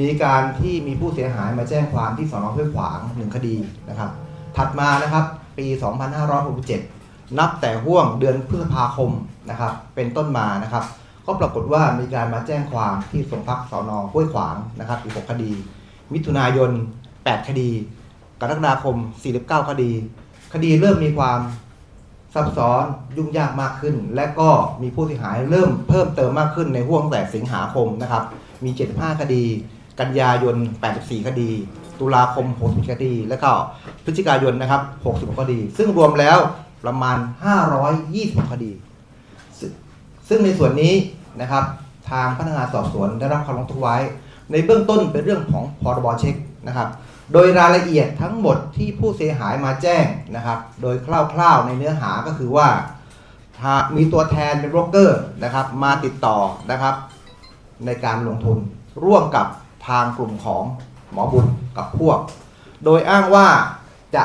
มีการที่มีผู้เสียหายมาแจ้งความที่สอนอห้วยขวางหนึ่งคดีนะครับ ถัดมานะครับปี 2567 นับแต่ห่วงเดือนพฤษภาคมนะครับ เป็นต้นมานะครับ ก็ปรากฏว่ามีการมาแจ้งความที่โรงพักสอนอห้วยขวางนะครับอีก 6 คดี มิถุนายน 8 คดี กรกฎาคม 49 คดี คดีเริ่มมีความซับซ้อนยุ่งยากมากขึ้น และก็มีผู้เสียหายเริ่มเพิ่มเติมมากขึ้นในห่วงแต่สิงหาคมนะครับ มี 75 คดี กันยายน 84 คดี ตุลาคม 60 คดี แล้วก็พฤศจิกายนนะครับ60คดี ซึ่งรวมแล้วประมาณ 520คดีซึ่งซึ่งในส่วนนี้นะครับ ทางพนักงานสอบสวนได้รับคำร้องทุกข์ไว้ ในเบื้องต้นเป็นเรื่องของพรบเช็คนะครับ โดยรายละเอียดทั้งหมดที่ผู้เสียหายมาแจ้งนะครับ โดยคร่าวๆในเนื้อหาก็คือว่าถ้ามีตัวแทนเป็นโบรกเกอร์นะครับ มาติดต่อนะครับ ในการลงทุนร่วมกับ ทางกลุ่มของหมอบุญกับพวก โดยอ้างว่าจะ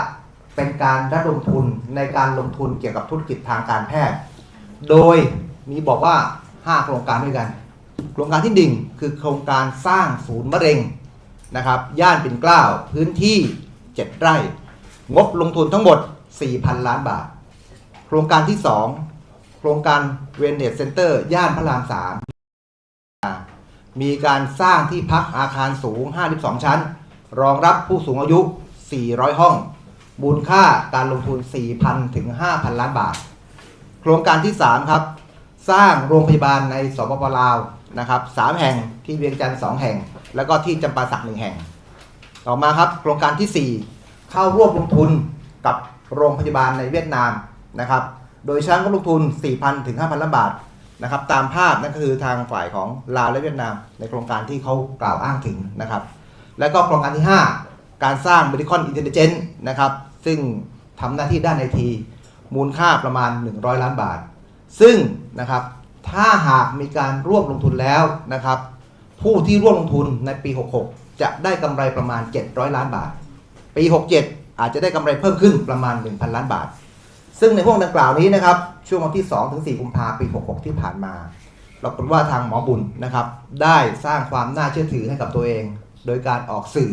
เป็นการระดมทุนในการลงทุนเกี่ยวกับธุรกิจทางการแพทย์ โดยมีบอกว่า 5 โครงการด้วยกัน โครงการที่หนึ่งคือโครงการสร้างศูนย์มะเร็งนะครับ ย่านปิ่นเกล้าพื้นที่ 7 ไร่ งบลงทุนทั้งหมด 4,000 ล้านบาท โครงการที่ 2 โครงการเวนเดตเซ็นเตอร์ย่านพระราม 3 มีการสร้างที่พักอาคารสูง 52 ชั้น รองรับผู้สูงอายุ 400 ห้อง มูลค่าการลงทุน 4,000 ถึง 5,000 ล้านบาท โครงการที่ 3 ครับ สร้างโรงพยาบาลในสปปลาวนะครับสแห่งที่เวียงจันทร์สแห่ง แล้วก็ที่จำปาสักหนึ่งแห่ง ต่อมาครับโครงการที่ 4 เข้าร่วมลงทุนกับโรงพยาบาลในเวียดนามนะครับ โดยช้งบลงทุน 4,000 ถึง 5,000 ล้านบาท นะครับตามภาพนั่นก็คือทางฝ่ายของลาวและเวียดนาม ในโครงการที่เขากล่าวอ้างถึงนะครับ แล้วก็โครงการที่ 5 การสร้าง Medical Intelligence นะครับซึ่งทำหน้าที่ด้านไอที มูลค่าประมาณ 100 ล้านบาท ซึ่งนะครับถ้าหากมีการร่วมลงทุนแล้วนะครับ ผู้ที่ร่วมลงทุนในปี 66 จะได้กำไรประมาณ 700 ล้านบาท ปี 67 อาจจะได้กำไรเพิ่มขึ้นประมาณ 1,000 ล้านบาท ซึ่งในห่วงดังกล่าวนี้นะครับ ช่วงวันที่ 2 ถึง 4 กุมภาพันธ์ ปี 66 ที่ผ่านมาปรากฏว่าทางหมอบุญนะครับ ได้สร้างความน่าเชื่อถือให้กับตัวเอง โดยการออกสื่อ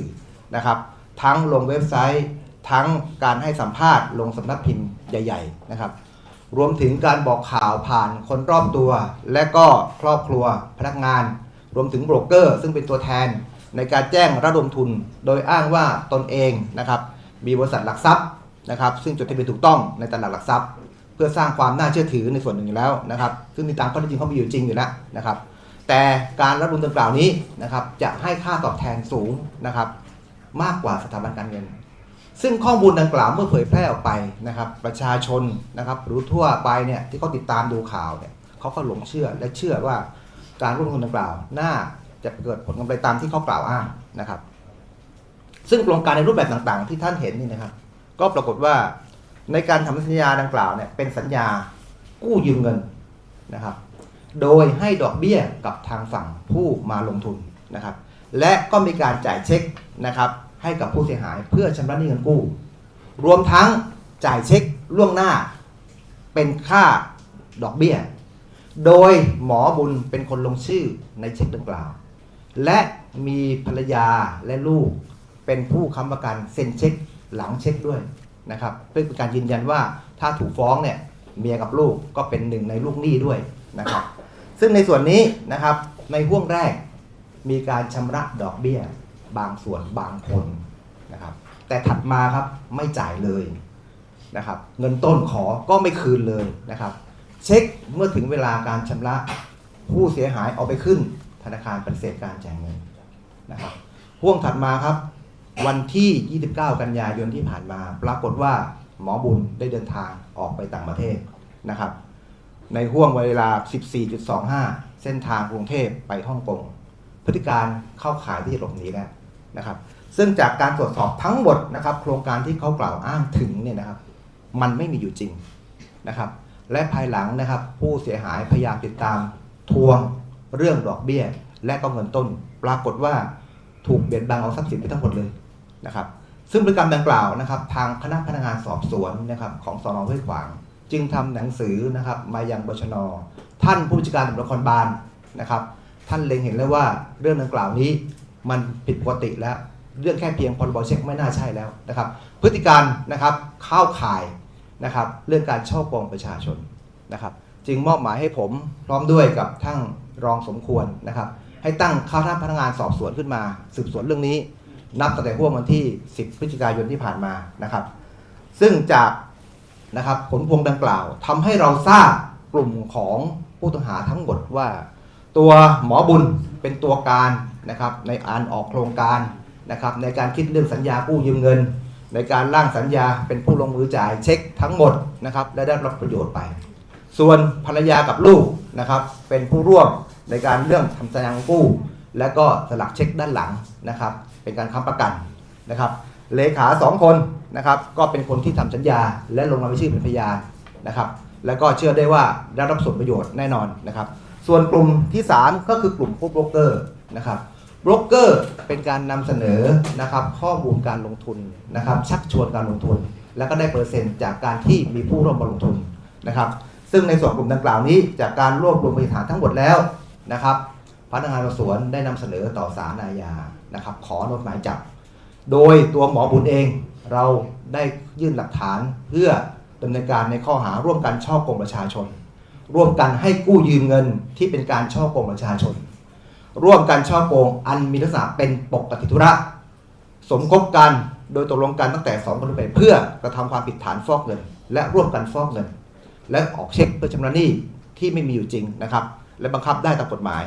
นะครับ ทั้งลงเว็บไซต์ ทั้งการให้สัมภาษณ์ ลงสำนักพิมพ์ใหญ่ ๆ นะครับ รวมถึงการบอกข่าวผ่านคนรอบตัว และก็ครอบครัวพนักงาน รวมถึงโบรกเกอร์ ซึ่งเป็นตัวแทนในการแจ้งระดมทุน โดยอ้างว่าตนเองนะครับ มีบริษัทหลักทรัพย์ นะครับ ซึ่งจดทะเบียนถูกต้องในตลาดหลักทรัพย์ เพื่อสร้างความน่าเชื่อถือในส่วนหนึ่งอยู่แล้วนะครับ ซึ่งในตามข้อเท็จจริงเขามีอยู่จริงอยู่แล้วนะครับ แต่การรับทุนดังกล่าวนี้นะครับจะให้ค่าตอบแทนสูงนะครับมากกว่าสถาบันการเงิน ซึ่งข้อมูลดังกล่าวเมื่อเผยแพร่ออกไปนะครับ ประชาชนนะครับหรือทั่วไปเนี่ยที่เขาติดตามดูข่าวเนี่ยเขาก็หลงเชื่อและเชื่อว่าการร่วมลงทุนดังกล่าว น่าจะเกิดผลกำไรตามที่เขากล่าวอ้างนะครับ ซึ่งโครงการในรูปแบบต่างๆ ที่ท่านเห็นนี่นะครับ ก็ปรากฏว่าในการทำสัญญาดังกล่าวเนี่ยเป็นสัญญากู้ยืมเงินนะครับ โดยให้ดอกเบี้ยกับทางฝั่งผู้มาลงทุนนะครับ และก็มีการจ่ายเช็คนะครับให้กับผู้เสียหายเพื่อชำระหนี้เงินกู้ รวมทั้งจ่ายเช็คล่วงหน้า เป็นค่าดอกเบี้ย โดยหมอบุญเป็นคนลงชื่อในเช็คดังกล่าว และมีภรรยาและลูกเป็นผู้ค้ำประกันเซ็นเช็ค หลังเช็คด้วยนะครับเพื่อเป็นการยืนยันว่าถ้าถูกฟ้องเนี่ยเมียกับลูกก็เป็นหนึ่งในลูกหนี้ด้วยนะครับ ซึ่งในส่วนนี้นะครับในห่วงแรกมีการชำระดอกเบี้ย บางส่วนบางคนนะครับ แต่ถัดมาครับไม่จ่ายเลยนะครับ เงินต้นขอก็ไม่คืนเลยนะครับ เช็คเมื่อถึงเวลาการชำระผู้เสียหายเอาไปขึ้น ธนาคารปฏิเสธการจ่ายเงินนะครับห่วงถัดมาครับ วันที่ 29 กันยายนที่ผ่านมา ปรากฏว่าหมอบุญได้เดินทางออกไปต่างประเทศนะครับ ในห่วงเวลา 14.25 เส้นทางกรุงเทพไปฮ่องกงพฤติการเข้าขายที่จะหลบหนีแล้วนะครับ ซึ่งจากการตรวจสอบทั้งหมดนะครับ โครงการที่เขากล่าวอ้างถึงเนี่ยนะครับ มันไม่มีอยู่จริงนะครับ และภายหลังนะครับ ผู้เสียหายพยายามติดตามทวงเรื่องดอกเบี้ย และก็เงินต้น ปรากฏว่าถูกเบียดบังเอาทรัพย์สินไปทั้งหมดเลย นะครับ ซึ่งพฤติกรรมดังกล่าวนะครับ ทางคณะพนักงานสอบสวนนะครับของสนห้วยขวาง จึงทำหนังสือนะครับมายังบชน ท่านผู้จัดการตำรวจนครบาลนะครับ ท่านเล็งเห็นแล้วว่าเรื่องดังกล่าวนี้มันผิดปกติแล้วเรื่องแค่เพียงพรบเช็คไม่น่าใช่แล้วนะครับ พฤติการนะครับเข้าข่ายนะครับเรื่องการช่อกงประชาชนนะครับ จึงมอบหมายให้ผมพร้อมด้วยกับทั้งรองสมควรนะครับ ให้ตั้งข้าราชพนักงานสอบสวนขึ้นมา สืบสวนเรื่องนี้ นับตั้งแต่ห่วงวันที่ 10 พฤศจิกายนที่ผ่านมานะครับ ซึ่งจากนะครับผลพวงดังกล่าวทำให้เราทราบกลุ่มของผู้ต้องหาทั้งหมดว่า ตัวหมอบุญเป็นตัวการนะครับในการออกโครงการนะครับในการคิดเรื่องสัญญากู้ยืมเงิน ในการร่างสัญญาเป็นผู้ลงมือจ่ายเช็คทั้งหมดนะครับและได้รับประโยชน์ไป ส่วนภรรยากับลูกนะครับเป็นผู้ร่วมในการเรื่องทำสัญญากู้ และก็สลักเช็คด้านหลังนะครับ เป็นการค้ำประกันนะครับ เลขาสองคนนะครับก็เป็นคนที่ทำสัญญา และลงนามชื่อเป็นพยานนะครับแล้วก็เชื่อได้ว่าได้รับส่วนประโยชน์แน่นอนนะครับ ส่วนกลุ่มที่ 3 ก็คือกลุ่มผู้โบรกเกอร์นะครับโบรกเกอร์เป็นการนำเสนอนะครับข้อมูลการลงทุนนะครับชักชวนการลงทุน แล้วก็ได้เปอร์เซ็นต์จากการที่มีผู้ร่วมลงทุนนะครับ ซึ่งในส่วนกลุ่มดังกล่าวนี้จากการรวบรวมพยานฐานทั้งหมดแล้วนะครับ พนักงานสอบสวนได้นำเสนอต่อศาลอาญานะครับ ขออนุหมายจับ โดยตัวหมอบุญเองเราได้ยื่นหลักฐานเพื่อดำเนินการในข้อหาร่วมกันช่อกงประชาชน ร่วมกันให้กู้ยืมเงินที่เป็นการช่อกงประชาชน ร่วมกันช่อโกงอันมีลักษณะเป็นปกติธุระ สมคบกันโดยตกลงกันตั้งแต่สองคนไปเพื่อกระทำความผิดฐานฟอกเงิน และร่วมกันฟอกเงิน และออกเช็คเพื่อชำระหนี้ที่ไม่มีอยู่จริงนะครับ และบังคับได้ตามกฎหมาย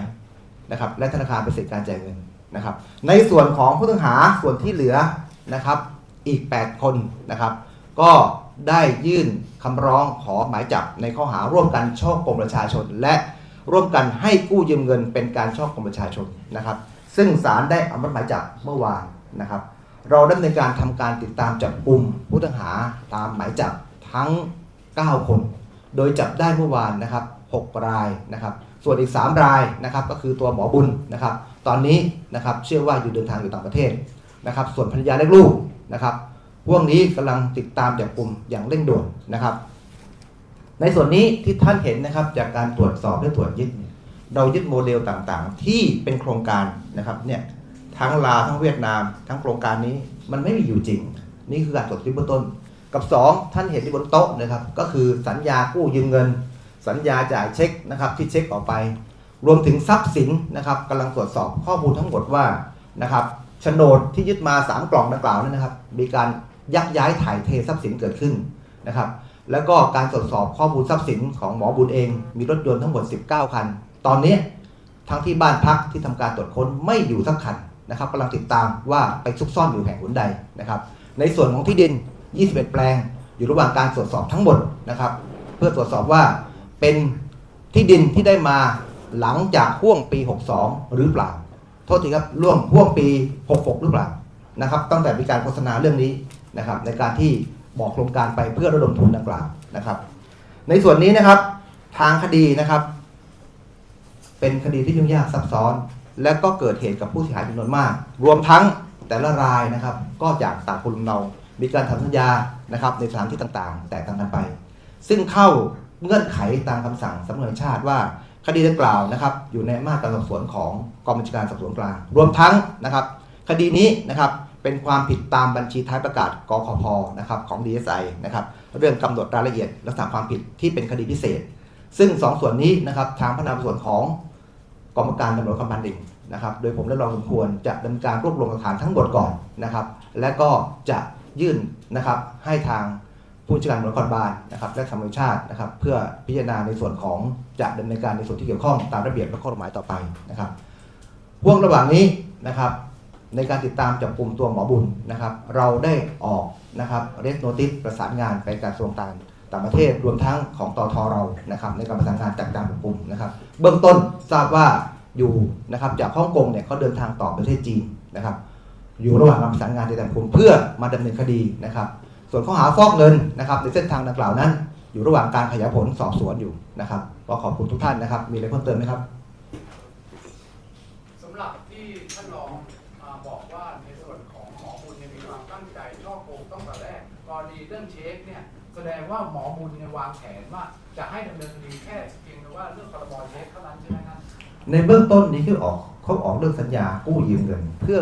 นะครับและธนาคารเป็นสิทธิการจ่ายเงินนะครับ ในส่วนของผู้ต้องหาส่วนที่เหลือนะครับอีก 8 คนนะครับ ก็ได้ยื่นคำร้องขอหมายจับในข้อหาร่วมกันช่อกงประชาชน และร่วมกันให้กู้ยืมเงินเป็นการช่อกงประชาชนนะครับ ซึ่งศาลได้อนุมัติหมายจับเมื่อวานนะครับ เราดำเนินการทำการติดตามจับกลุ่มผู้ต้องหาตามหมายจับทั้ง 9 คน โดยจับได้เมื่อวานนะครับ 6 รายนะครับ ส่วนอีก 3 รายนะครับก็คือตัวหมอบุญนะครับ ตอนนี้นะครับเชื่อว่าอยู่เดินทางอยู่ต่างประเทศนะครับ ส่วนภรรยาและลูกนะครับพวกนี้กำลังติดตามจับกลุ่มอย่างเร่งด่วนนะครับ ในส่วนนี้ที่ท่านเห็นนะครับจากการตรวจสอบและตรวจยึดเนี่ยเรายึดโมเดลต่างๆ ที่เป็นโครงการนะครับเนี่ยทั้งลาวทั้งเวียดนาม ทั้งโครงการนี้มันไม่มีอยู่จริง นี่คือการตรวจยึดเบื้องต้น กับ 2 ท่านเห็นที่บนโต๊ะนะครับ ก็คือสัญญากู้ยืมเงิน สัญญาจ่ายเช็คนะครับที่เช็คออกไป รวมถึงทรัพย์สินนะครับกำลังตรวจสอบข้อมูลทั้งหมดว่านะครับโฉนดที่ยึดมา 3 กล่องดังกล่าวนั้นนะครับ มีการยักย้ายถ่ายเททรัพย์สินเกิดขึ้นนะครับ แล้วก็การตรวจสอบข้อมูลทรัพย์สินของหมอบุญเอง มีรถยนต์ทั้งหมด 19 คัน ตอนนี้ทั้งที่บ้านพักที่ทำการตรวจค้นไม่อยู่สักคันนะครับกำลังติดตามว่าไปซุกซ่อนอยู่แห่งหนใดนะครับ ในส่วนของที่ดิน 21 แปลง อยู่ระหว่างการตรวจสอบทั้งหมดนะครับ เพื่อตรวจสอบว่า เป็นที่ดินที่ได้มาหลังจากห่วงปี 62 หรือเปล่า โทษทีครับล่วงห่วงปี 66 หรือเปล่านะครับตั้งแต่มีการโฆษณาเรื่องนี้นะครับในการที่บอกโครงการไปเพื่อระดมทุนดังกล่าวนะครับ ในส่วนนี้นะครับทางคดีนะครับ เป็นคดีที่ยุ่งยากซับซ้อน และก็เกิดเหตุกับผู้เสียหายจำนวนมาก รวมทั้งแต่ละรายนะครับ ก็จากต่างภูมิลำเนา มีการทำสัญญานะครับในสถานที่ต่างๆ แตกต่างกันไป ซึ่งเข้า เงื่อนไขตามคำสั่งสำนักงานชาติว่าคดีดังกล่าวนะครับอยู่ในอำนาจการสอบสวนของกองบัญชาการสอบสวนกลาง รวมทั้งนะครับ คดีนี้นะครับเป็นความผิดตามบัญชีท้ายประกาศกขพนะครับของ DSI นะครับเรื่องกำหนดรายละเอียดลักษณะความผิดที่เป็นคดีพิเศษ ซึ่งสองส่วนนี้นะครับทางพนักงานสอบสวนของกองบังคับการตำรวจคำพันธ์หนึ่งนะครับโดยผมและรองสมควรจะดำเนินการรวบรวมหลักฐานทั้งหมดก่อนนะครับ และก็จะยื่นนะครับให้ทาง ผู้จัดการตำรวจนครบาลนะครับและสำนักชาตินะครับ เพื่อพิจารณาในส่วนของจะดำเนินการในส่วนที่เกี่ยวข้องตามระเบียบและข้อกฎหมายต่อไปนะครับห่วงระหว่างนี้นะครับ ในการติดตามจับกลุ่มตัวหมอบุญนะครับ เราได้ออกนะครับเรสโนติสประสานงานไปการกระทรวงต่างต่างประเทศรวมทั้งของตอทเรานะครับในการประสานงานจัดการจับกลุ่มนะครับ เบื้องต้นทราบว่าอยู่นะครับจากฮ่องกงเนี่ยเขาเดินทางต่อประเทศจีนนะครับ อยู่ระหว่างการประสานงานในการจับกลุ่มเพื่อมาดำเนินคดีนะครับ ส่วนข้อหาฟอกเงินนะครับ ในเส้นทางดังกล่าวนั้น อยู่ระหว่างการขยายผลสอบสวนอยู่นะครับก็ขอบคุณทุกท่านนะครับ มีอะไรเพิ่มเติมไหมครับสำหรับที่ท่านรองอ่าบอกว่าในส่วนของหมอบุญเนี่ยมีความตั้งใจช่อโกงตั้งแต่แรกกรณีเรื่องเช็คเนี่ยแสดงว่าหมอบุญเนี่ยวางแผนว่าจะให้ดำเนินคดีแค่เพียงแต่ว่าเรื่องพรบเช็คเท่านั้นใช่ไหมครับในเบื้องต้นนี้คือออกข้อเขาออกเรื่องสัญญากู้ยืมเงิน เพื่อ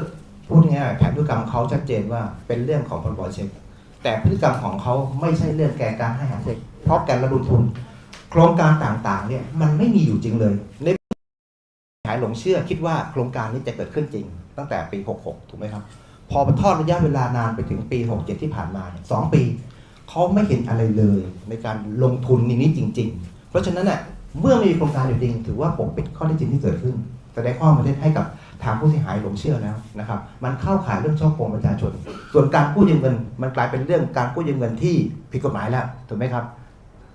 พูดง่ายๆแผนธุรกรรมเขาชัดเจนว่าเป็นเรื่องของพรบเช็ค แต่พฤติกรรมของเขาไม่ใช่เรื่องแกการให้หาเช็คเพราะการระดมทุน โครงการต่างๆเนี่ยมันไม่มีอยู่จริงเลยในหายหลงเชื่อคิดว่าโครงการนี้จะเกิดขึ้นจริง ตั้งแต่ปี 66 ถูกไหมครับ พอมาทอดระยะเวลานานไปถึงปี 67 ที่ผ่านมาสองปีเขาไม่เห็นอะไรเลยในการลงทุนในนี้จริง ๆ เพราะฉะนั้นเน่ะเมื่อมีโครงการอยู่จริง ถือว่าปกปิดข้อเท็จจริงที่เกิดขึ้นแสดงความประเทศให้กับ ทางผู้เสียหายหลงเชื่อแล้วนะครับมันเข้าข่ายเรื่องช่อโกงประชาชน ส่วนการกู้ยืมเงิน มันกลายเป็นเรื่องการกู้ยืมเงินที่ผิดกฎหมายแล้วถูกไหมครับ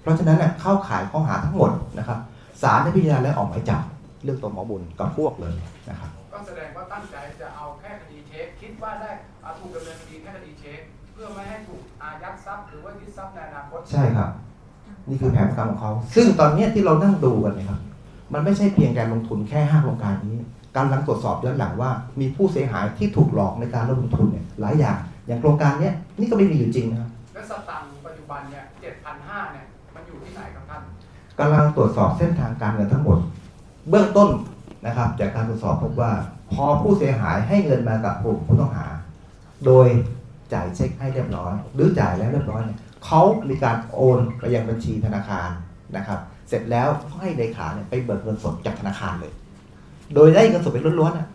เพราะฉะนั้นเน่ะเข้าข่ายข้อหาทั้งหมดนะครับศาลได้พิจารณาและออกหมายจับเรื่องตัวหมอบุญกับพวกเลยนะครับก็แสดงว่าตั้งใจจะเอาแค่คดีเช็คคิดว่าได้อ่าถูกดำเนินคดีแค่คดีเช็คเพื่อไม่ให้ถูกอายัดทรัพย์หรือว่ายึดทรัพย์ในอนาคตใช่ครับ นี่คือแผนการของเขา ซึ่งตอนเนี้ยที่เรานั่งดูกันเนะครับ มันไม่ใช่เพียงการลงทุนแค่ห้าโครงการนี้ การลังตรวจสอบย้อนหลังว่ามีผู้เสียหายที่ถูกหลอกในการลงทุนเนี่ยหลายอย่าง อย่างโครงการเนี้ยนี่ก็ไม่มีอยู่จริงนะครับและสตังค์ปัจจุบันเนี่ยเจ็ดพันห้าเนี่ยมันอยู่ที่ไหนครับท่านกำลังตรวจสอบเส้นทางการเงินทั้งหมด เบื้องต้นนะครับ จากการตรวจสอบพบว่า พอผู้เสียหายให้เงินมากับกลุ่มผู้ต้องหา โดยจ่ายเช็คให้เรียบร้อย หรือจ่ายแล้วเรียบร้อยเนี่ยเขามีการโอนไปยังบัญชีธนาคารนะครับ เสร็จแล้วให้เลขาเนี่ยไปเบิกเงินสดจากธนาคารเลย โดยได้เงินสดไปล้วนๆนะ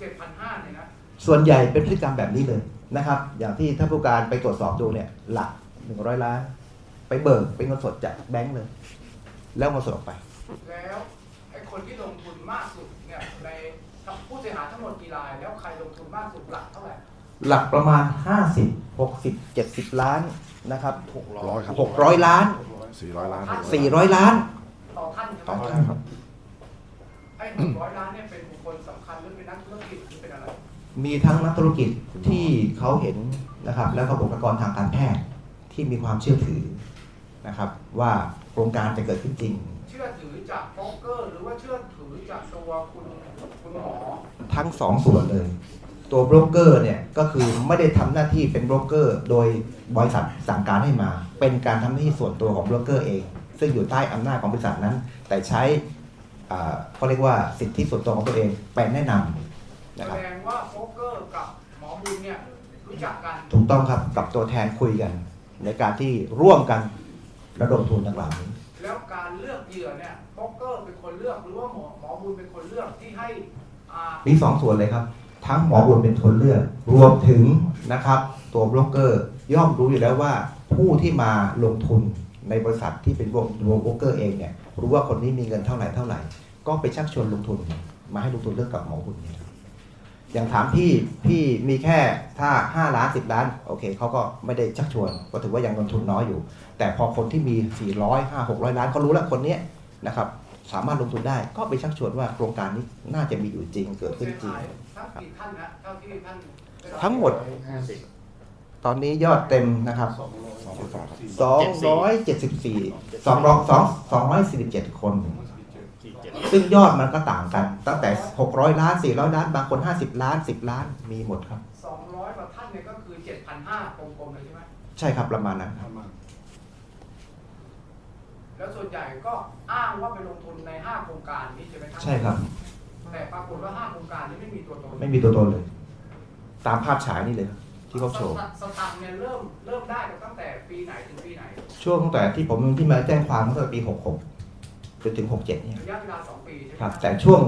เจ็ดพันห้าเนี่ยนะส่วนใหญ่เป็นพฤติกรรมแบบนี้เลยนะครับ อย่างที่ท่านผู้การไปตรวจสอบดูเนี่ย หลักหนึ่งร้อยล้าน ไปเบิกเป็นเงินสดจากแบงก์เลย แล้วเงินสดออกไป แล้วไอ้คนที่ลงทุนมากสุดเนี่ยในผู้เสียหายทั้งหมดกี่ราย แล้วใครลงทุนมากสุดหลักเท่าไหร่หลักประมาณ 50 60 70 ล้านนะครับร้อยครับ600 ล้านสี่ร้อยล้าน 400 ล้าน ต่อท่านใช่ไหม ต่อท่านครับไอ้ หกร้อยล้านเนี่ยเป็นบุคคลสำคัญหรือเป็นนักธุรกิจหรือเป็นอะไร มีทั้งนักธุรกิจที่เขาเห็นนะครับ แล้วก็บุคลากรทางการแพทย์ที่มีความเชื่อถือนะครับ ว่าโครงการจะเกิดขึ้นจริง เชื่อถือจากโบรกเกอร์หรือว่าเชื่อถือจากตัวคุณคุณหมอทั้งสองส่วนเลย ตัวโบรกเกอร์เนี่ยก็คือไม่ได้ทำหน้าที่เป็นโบรกเกอร์ โดยบริษัทสั่งการให้มา เป็นการทำหน้าที่ส่วนตัวของโบรกเกอร์เอง ซึ่งอยู่ใต้อำนาจของบริษัทนั้น แต่ใช้อ่า เขาเรียกว่าสิทธิส่วนตัวของตัวเองไปแนะนำแสนะครับดงว่าโบรกเกอร์กับหมอบุญเนี่ยรู้จักกันถูกต้องครับกับตัวแทนคุยกัน ในการที่ร่วมกันระดมทุนต่างๆนี้แล้วการเลือกเหยื่อเนี่ยโบรกเกอร์เป็นคนเลือกหรือว่าหมอหมอบุญเป็นคนเลือกที่ให้อ่ามีสองส่วนเลยครับ ทั้งหมอบุญเป็นคนเลือก รวมถึงนะครับ ตัวโบรกเกอร์ย่อมรู้อยู่แล้วว่าผู้ที่มาลงทุน ในบริษัทที่เป็นวงโบรกเกอร์เองเนี่ยรู้ว่าคนนี้มีเงินเท่าไหร่เท่าไหร่ ก็ไปชักชวนลงทุน มาให้ลงทุนเลือกกับหมอบุญเนี่ยครับอย่างถามพี่พี่มีแค่ถ้า 5 ล้าน 10 ล้านโอเคเขาก็ไม่ได้ชักชวน ก็ถือว่ายังลงทุนน้อยอยู่ แต่พอคนที่มี 400 5 600 ล้านเขารู้แล้วคนเนี้ยนะครับสามารถลงทุนได้ก็ไปชักชวนว่าโครงการนี้น่าจะมีอยู่จริงเกิดผู้ขึ้นเสียจริงหายทั้งกี่ท่านนะเท่าที่ท่านไรับทั้งหมด ตอนนี้ยอดเต็มนะครับสองร้อยสามครับ274 2 247 คน ซึ่งยอดมันก็ต่างกัน ตั้งแต่ 600 ล้าน 400 ล้าน บางคน 50 ล้าน 10 ล้าน มีหมดครับสองร้อยกว่าท่านเนี่ยก็คือเจ็ดพันห้ากลมๆเลยใช่ไหมใช่ครับประมาณนั้นครับแล้วส่วนใหญ่ก็อ้างว่าไปลงทุนในห้าโครงการนี้ใช่ไหมครัใช่ครับ แต่ปรากฏว่าห้าโครงการนี้ไม่มีตัวตน ไม่มีตัวตนเลย ตามภาพฉายนี่เลยครับ ที่เขาโชว์สตสตังค์เนี่ยเริ่มเริ่มได้ตั้งแต่ปีไหนถึงปีไหนช่วงตั้งแต่ที่ผมที่มาแจ้งความตั้งแต่ปี 66จนถึง 67เนี่ยระยะเวลาสองปีใช่ไหมครับแต่ช่วง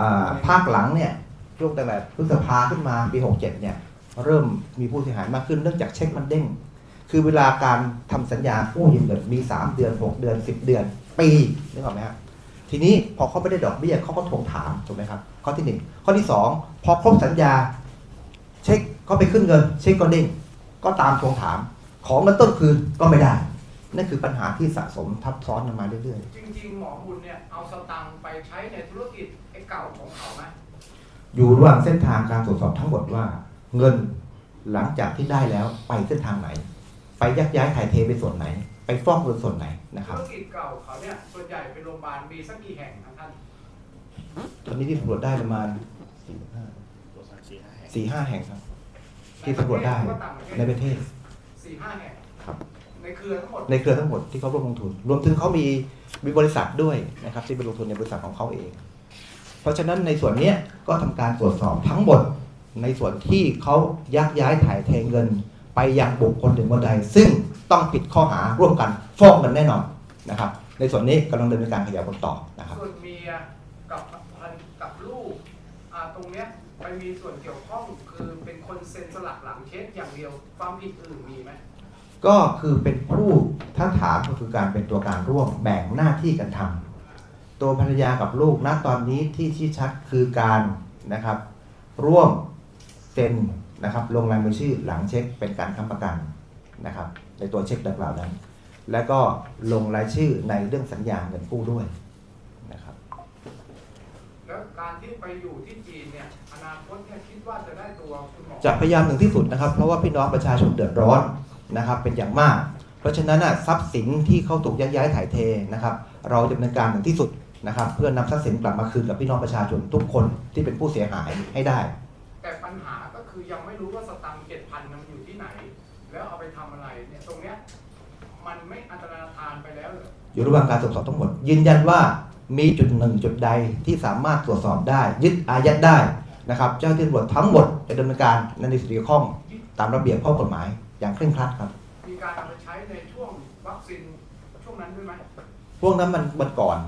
อ่าภาคหลังเนี่ยช่วงตั้งแต่พฤษภาขึ้นมาปี 67เนี่ยเริ่มมีผู้เสียหายมากขึ้นเนื่องจากเช็คมันเด้ง คือเวลาการทำสัญญากู้ยืมเงินมี 3 เดือน 6 เดือน 10 เดือน ปีนึกออกไหมครับทีนี้พอเขาไม่ได้ดอกเบี้ยเขาก็ทวงถามถูกไหมครับข้อที่1ข้อที่2พอครบสัญญา เช็คเขาไปขึ้นเงินเช็คก็เด้งก็ตามทวงถาม ของเงินต้นคืนก็ไม่ได้ นั่นคือปัญหาที่สะสมทับซ้อนกันมาเรื่อยๆจริงๆ หมอบุญเนี่ยเอาสตังค์ไปใช้ในธุรกิจไอ้เก่าของเขาไหมอยู่ระหว่างเส้นทางการตรวจสอบทั้งหมดว่า เงินหลังจากที่ได้แล้วไปเส้นทางไหน ไปยักย้ายถ่ายเทไปส่วนไหน ไปฟอกเงินส่วนไหนนะคธุรับ รกิจเก่าเขาเนี่ยส่วนใหญ่เป็นโรงพยาบาลมีสักกี่แห่งครับท่านตอนนี้ที่สำรวจได้ประมาณสี่ห้าสี่ห้าแห่งครับ ที่สำรวจได้ในประเทศหรือว่าต่างประเทศในประเทศสี่ห้าแห่งครับในเครือทั้งหมดในเครือทั้งหมดที่เขาร่วมลงทุน รวมถึงเขามีมีบริษัทด้วยนะครับ ที่ไปลงทุนในบริษัทของเขาเอง เพราะฉะนั้นในส่วนเนี้ยก็ทำการตรวจสอบทั้งหมดในส่วนที่เขายักย้ายถ่ายเทเงิน ไปยังบุคคลหนึ่งคนใด ซึ่งต้องผิดข้อหาร่วมกันฟ้องกันแน่นอนนะครับ ในส่วนนี้กำลังดำเนินการขยายผลต่อนะครับส่วนเมียกับพันกับลูกอ่าตรงเนี้ย ไปมีส่วนเกี่ยวข้องคือเป็นคนเซ็นสลักหลังเช็คอย่างเดียวความผิดอื่นมีไหมก็คือเป็นผู้ถ้าถามก็คือการเป็นตัวการร่วมแบ่งหน้าที่กันทำตัวภรรยากับลูกณตอนนี้ที่ชี้ชัดคือการนะครับ ร่วมเซ็นนะครับลงลายมือชื่อหลังเช็คเป็นการค้ำประกันนะครับ ในตัวเช็คดังกล่าวนั้น แล้วก็ลงรายชื่อในเรื่องสัญญาเงินกู้ด้วยนะครับ แล้วการที่ ไปอยู่ที่จีนเนี่ยอนาคตเนี่ยคิดว่าจะได้ตัวคุณหมอจะพยายามถึงที่สุดนะครับ เพราะว่าพี่น้องประชาชนเดือดร้อนนะครับเป็นอย่างมาก เพราะฉะนั้นน่ะทรัพย์สินที่เขาถูกยักย้ายถ่ายเทนะครับเราจะดำเนินการถึงที่สุดนะครับ เพื่อนำทรัพย์สินกลับมาคืนกับพี่น้องประชาชนทุกคนที่เป็นผู้เสียหายให้ได้ แต่ปัญหาก็คือยังไม่รู้ว่าสตังค์เจ็ดพันมันอยู่ที่ไหน แล้วเอาไปทำอะไรเนี่ยตรงเนี้ยมันไม่อันตรธานไปแล้วเหรอ อยู่ระหว่างการตรวจสอบทั้งหมด ยืนยันว่า มีจุดหนึ่งจุดใดที่สามารถตรวจสอบได้ ยึดอายัดได้นะครับ เจ้าหน้าที่ตำรวจทั้งหมดจะดำเนินการในสิ่งที่เกี่ยวข้องตามระเบียบข้อกฎหมายอย่างเคร่งครัดครับ มีการเอาไปใช้ในช่วงวัคซีนช่วงนั้นด้วยไหมพวกนั้นมันมันก่อน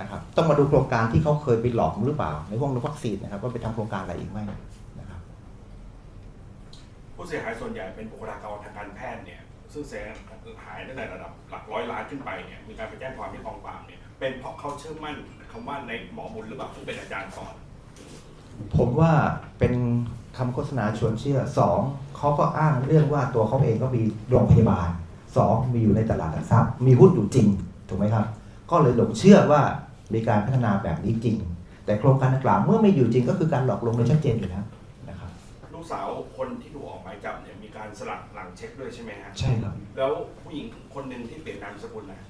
นะครับ ต้องมาดูโครงการที่เขาเคยไปหลอกหรือเปล่า ในพวกวัคซีนนะครับว่าไปทำโครงการอะไรอีกไหมนะครับ ผู้เสียหายส่วนใหญ่เป็นบุคลากรทางการแพทย์เนี่ยซึ่งเสียหายตั้งแต่ระดับหลักร้อยล้านขึ้นไปเนี่ยมีการไปแจ้งความที่กองปราบเนี่ย เป็นเพราะเขาเชื่อมั่นคำว่าในหมอบุญหรือเปล่าซึ่งเป็นอาจารย์สอน ผมว่าเป็นคำโฆษณาชวนเชื่อสองเขาก็อ้างเรื่องว่าตัวเขาเองก็มีโรงพยาบาลสองมีอยู่ในตลาดหลักทรัพย์ มีหุ้นอยู่จริง ถูกไหมครับ ก็เลยหลงเชื่อว่ามีการพัฒนาแบบนี้จริง แต่โครงการดังกล่าวเมื่อไม่อยู่จริงก็คือการหลอกลวงโดยชัดเจนอยู่แล้วนะครับ ลูกสาวคนที่ถูกออกหมายจับเนี่ยมีการสลักหลังเช็คด้วยใช่ไหมฮะใช่ครับ แล้วผู้หญิงคนหนึ่งที่เปลี่ยนนามสกุลนะ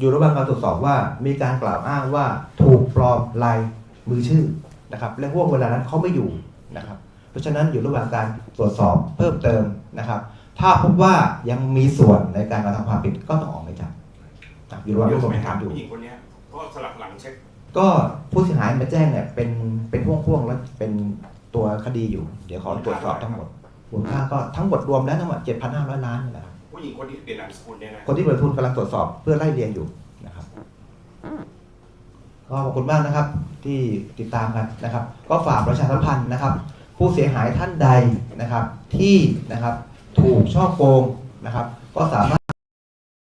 อยู่ระหว่างการตรวจสอบว่ามีการกล่าวอ้างว่าถูกปลอมลายมือชื่อนะครับและห่วงเวลานั้นเขาไม่อยู่นะครับ เพราะฉะนั้นอยู่ระหว่างการตรวจสอบเพิ่มเติมนะครับ ถ้าพบว่ายังมีส่วนในการกระทำความผิดก็ต้องออกหมายจับนะครับอยู่ระหว่างรวบรวมหลักฐานอยู่ผู้หญิงคนเนี้ยก็สลักหลังเช็คก็ผู้เสียหายมาแจ้งเนี่ยเป็นเป็นพ่วงๆแล้วเป็นตัวคดีอยู่ เดี๋ยวขอตรวจสอบทั้งหมดมูลค่าก็ทั้งหมดรวมแล้วทั้งหมด7,500 ล้านนี่แหละครับ ผู้หญิงคนที่เปลี่ยนนามสกุลเนี่ยนะคนที่เปิดทุนกำลังตรวจสอบเพื่อไล่เรียงอยู่นะครับก็ขอบคุณมากนะครับที่ติดตามกันนะครับ ก็ฝากประชาสัมพันธ์นะครับ ผู้เสียหายท่านใดนะครับ ที่นะครับถูกช่อโกงนะครับ ก็สามารถ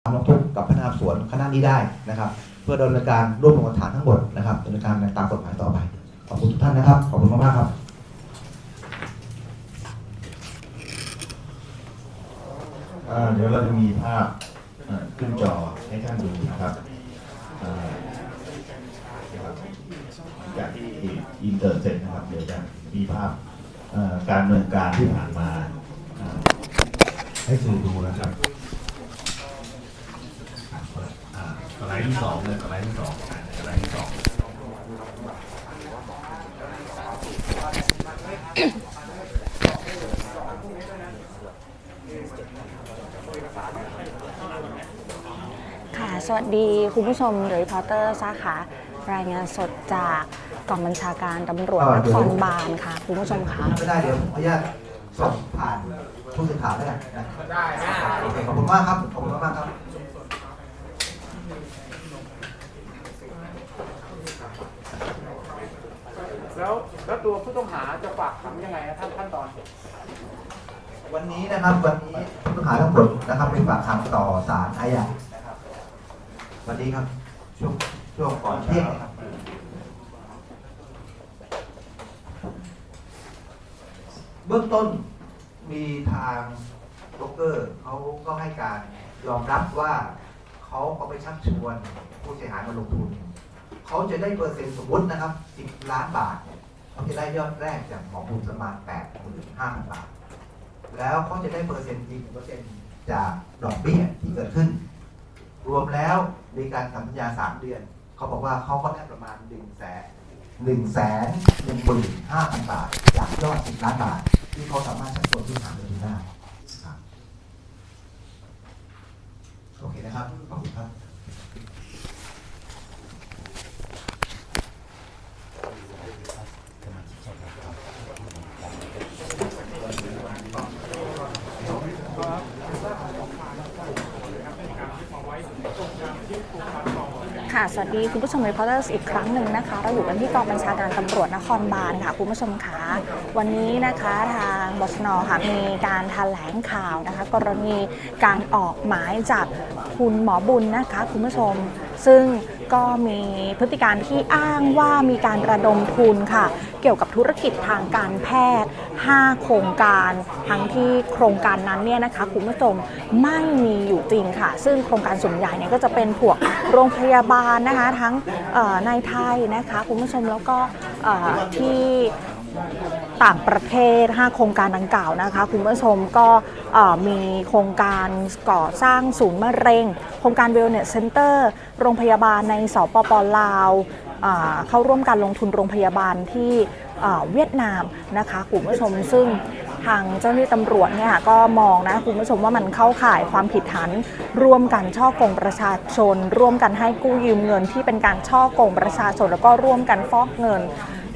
ทำร้องทุกข์กับพนักงานสวนคณะนี้ได้นะครับ เพื่อดำเนินการรวบรวมหลักฐานทั้งหมดนะครับดำเนินการตามกฎหมายต่อไปขอบคุณทุกท่านนะครับขอบคุณมากๆครับ อ่า เดี๋ยวเราจะมีภาพขึ้นจอให้ท่านดูนะครับจากที่อินเตอร์เสร็จนะครับ เดี๋ยวจะมีภาพการดำเนินการที่ผ่านมา ให้สื่อดูนะครับสไลด์ที่สองเลยสไลด์ที่สองสไลด์ที่สอง ค่ะ สวัสดีคุณผู้ชมรีพอร์เตอร์สาขารายงานสดจากกองบัญชาการตำรวจอ่านเดี๋คยวรบาลค่ะ คุณผู้ชมค่ะไม่ได้เดี๋ยวผมขออนุญาตส่งผ่านผู้สื่อข่าวได้กันนะได้ได้โอเคขอบคุณมากครับ ขอบคุณมากครับแล้วแล้วตัวผู้ต้องหาจะฝากขังยังไงฮะท่านขั้นตอน วันนี้นะครับวันนี้ผู้ต้องหาทั้งหมดนะครับเป็นฝากขังต่อศาลอาญานะครับวันนี้ครับช่วงช่วงก่อนเที่ยงนะครับเบื้องต้นมีทางโบรกเกอร์เขาก็ให้การยอมรับว่าเขาก็ไปชักชวนผู้เสียหายมาลงทุน เขาจะได้เปอร์เซ็นต์สมมตินะครับ 10 ล้านบาท เขาจะได้ยอดแรกจากหมอบุญประมาณ85,000บาท แล้วเขาจะได้เปอร์เซ็นต์อีกเปอร์เซ็นต์จากดอกเบี้ยที่เกิดขึ้น รวมแล้วมีการทำสัญญาสามเดือน เขาบอกว่าเขาก็ได้ประมาณหนึ่งแสนหนึ่งแสนหนึ่งหมื่นห้าพันบาท จากยอดสิบล้านบาท ที่เขาสามารถชักชวนที่หาเงินได้โอเคนะครับ ขอบคุณครับ อะ สวัสดีคุณผู้ชมรีพอร์เตอร์อีกครั้งหนึ่งนะคะ เราอยู่กันที่กองบัญชาการตำรวจนครบาลค่ะคุณผู้ชมคะวันนี้นะคะทางบชนค่ะมีการแถลงข่าวนะคะ กรณีการออกหมายจากคุณหมอบุญนะคะ คุณผู้ชม ซึ่งก็มีพฤติการที่อ้างว่ามีการระดมทุนค่ะ เกี่ยวกับธุรกิจทางการแพทย์ 5 โครงการ ทั้งที่โครงการนั้นเนี่ยนะคะคุณผู้ชมไม่มีอยู่จริงค่ะ ซึ่งโครงการส่วนใหญ่เนี่ยก็จะเป็นพวกโรงพยาบาลนะคะทั้งในไทยนะคะคุณผู้ชมแล้วก็ที่ต่างประเทศ 5 โครงการดังกล่าวนะคะ คุณผู้ชมก็มีโครงการก่อสร้างศูนย์มะเร็ง โครงการ Wellness Center โรงพยาบาลในสปปลาว เข้าร่วมการลงทุนโรงพยาบาลที่เวียดนามนะคะคุณผู้ชมซึ่งทางเจ้าหน้าที่ตำรวจเนี่ยก็มองนะคุณผู้ชมว่ามันเข้าข่ายความผิดฐานร่วมกันช่อกงประชาชน ร่วมกันให้กู้ยืมเงินที่เป็นการช่อกงประชาชน แล้วก็ร่วมกันฟอกเงิน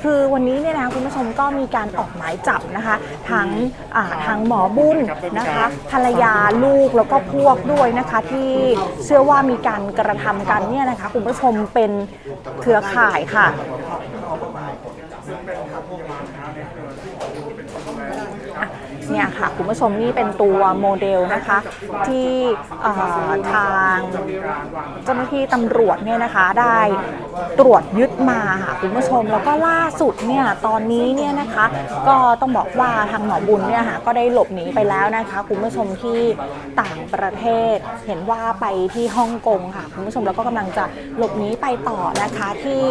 คือวันนี้เนี่ยนะคะคุณผู้ชมก็มีการออกหมายจับนะคะทั้งอ่าทางหมอบุญนะคะภรรยาลูกแล้วก็พวกด้วยนะคะที่เชื่อว่ามีการกระทำกันเนี่ยนะคะคุณผู้ชมเป็นเครือข่ายค่ะ เนี่ยค่ะคุณผู้ชมนี่เป็นตัวโมเดลนะคะที่ทางเจ้าหน้าที่ตำรวจเนี่ยนะคะได้ตรวจยึดมาค่ะคุณผู้ชมแล้วก็ล่าสุดเนี่ยตอนนี้เนี่ยนะคะก็ต้องบอกว่าทางหมอบุญเนี่ยค่ะก็ได้หลบหนีไปแล้วนะคะคุณผู้ชมที่ต่างประเทศเห็นว่าไปที่ฮ่องกงค่ะคุณผู้ชมแล้วก็กำลังจะหลบหนีไปต่อนะคะที่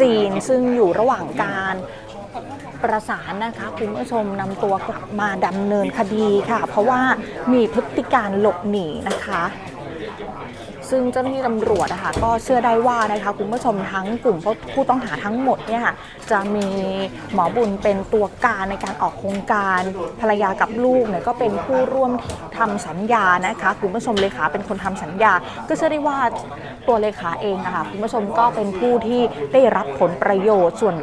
จีนซึ่งอยู่ระหว่างการ ประสานนะคะคุณผู้ชมนำตัวกลับมาดำเนินคดีค่ะ เพราะว่ามีพฤติการหลบหนีนะคะซึ่งเจ้าหน้าที่ตำรวจนะคะก็เชื่อได้ว่านะคะคุณผู้ชมทั้งกลุ่มผู้ต้องหาทั้งหมดเนี่ยค่ะจะมีหมอบุญเป็นตัวการในการออกโครงการภรรยากับลูกเนี่ยก็เป็นผู้ร่วมทำสัญญานะคะคุณผู้ชมเลขาเป็นคนทำสัญญา ก็เชื่อได้ว่าตัวเลขาเองนะคะคุณผู้ชมก็เป็นผู้ที่ได้รับผลประโยชน์ส่วน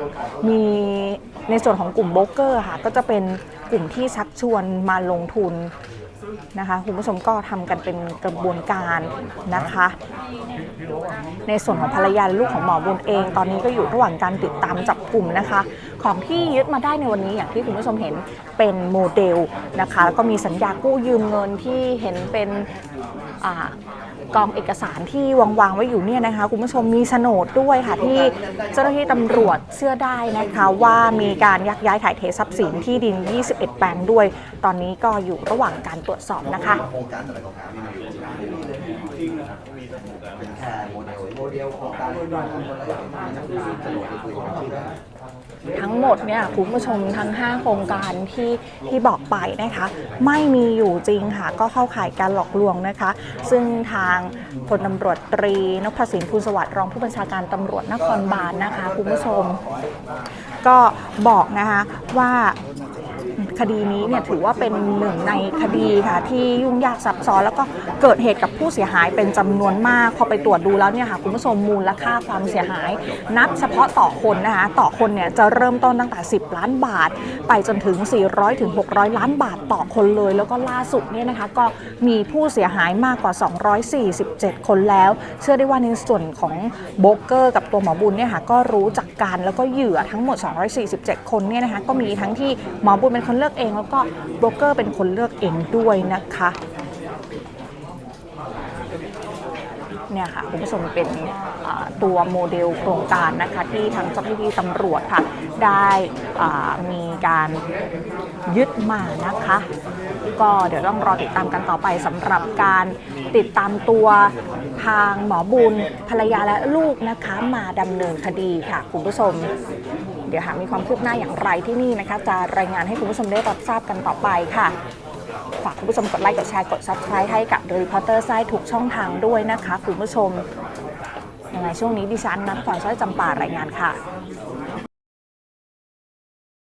มี ในส่วนของกลุ่มโบรกเกอร์ค่ะก็จะเป็นกลุ่มที่ชักชวนมาลงทุนนะคะคุณผู้ชมก็ทำกันเป็นกระบวนการนะคะ ในส่วนของภรรยาและลูกของหมอบุญเอง ตอนนี้ก็อยู่ระหว่างการติดตามจับกลุ่มนะคะ ของที่ยึดมาได้ในวันนี้อย่างที่คุณผู้ชมเห็นเป็นโมเดลนะคะแล้วก็มีสัญญากู้ยืมเงินที่เห็นเป็นอ่า กองเอกสารที่วางวางไว้อยู่เนี่ยนะคะคุณผู้ชมมีโฉนดด้วยค่ะที่เจ้าหน้าที่ตำรวจเชื่อได้นะคะว่ามีการยักย้ายถ่ายเททรัพย์สินที่ดิน 21 แปลงด้วย ตอนนี้ก็อยู่ระหว่างการตรวจสอบนะคะ เดลโมเดลโครงการที่เราทำอะไรที่จะลงคุยกันที่ทั้งหมดเนี่ยคุณผู้ชมทั้ง 5 โครงการที่ที่บอกไปนะคะ ไม่มีอยู่จริงค่ะ ก็เข้าข่ายการหลอกลวงนะคะ ซึ่งทางพลตำรวจตรีนพสินภูลสวัสดิ์รองผู้บัญชาการตำรวจนครบาลนะคะคุณผู้ชม ก็บอกนะคะว่า คดีนี้เนี่ยถือว่าเป็นหนึ่งในคดีค่ะที่ยุ่งยากซับซ้อนแล้วก็เกิดเหตุกับผู้เสียหายเป็นจำนวนมาก พอไปตรวจดูแล้วเนี่ยค่ะคุณผู้ชมมูลค่าความเสียหาย นับเฉพาะต่อคนนะคะต่อคนเนี่ยจะเริ่มต้นตั้งแต่ 10 ล้านบาท ไปจนถึง 400ถึง600 ล้านบาทต่อคนเลย แล้วก็ล่าสุดเนี่ยนะคะก็มีผู้เสียหายมากกว่า 247 คนแล้ว เชื่อได้ว่าในส่วนของโบรกเกอร์กับตัวหมอบุญเนี่ยค่ะก็รู้จักกันแล้วก็เหยื่อทั้งหมด 247 คนเนี่ยนะคะก็มีทั้งที่หมอบุญเป็นคนเลือกเองแล้วก็โบรกเกอร์เป็นคนเลือกเองด้วยนะคะเนี่ยค่ะคุณผู้ชมเป็นตัวโมเดลโครงการนะคะที่ทางเจ้าหน้าที่ตำรวจค่ะ ได้มีการยึดมานะคะ ก็เดี๋ยวต้องรอติดตามกันต่อไปสำหรับการติดตามตัวทางหมอบุญภรรยาและลูกนะคะมาดำเนินคดีค่ะคุณผู้ชม เดี๋ยวหากมีความคืบหน้าอย่างไรที่นี่นะคะ จะรายงานให้คุณผู้ชมได้รับทราบกันต่อไปค่ะ ฝากคุณผู้ชมกดไลค์กดแชร์กด subscribe ให้กับ The Reporter ไซต์ทุกช่องทางด้วยนะคะ คุณผู้ชมยังไงช่วงนี้ดิฉันนัทขวัญสร้อยจำปารายงานค่ะ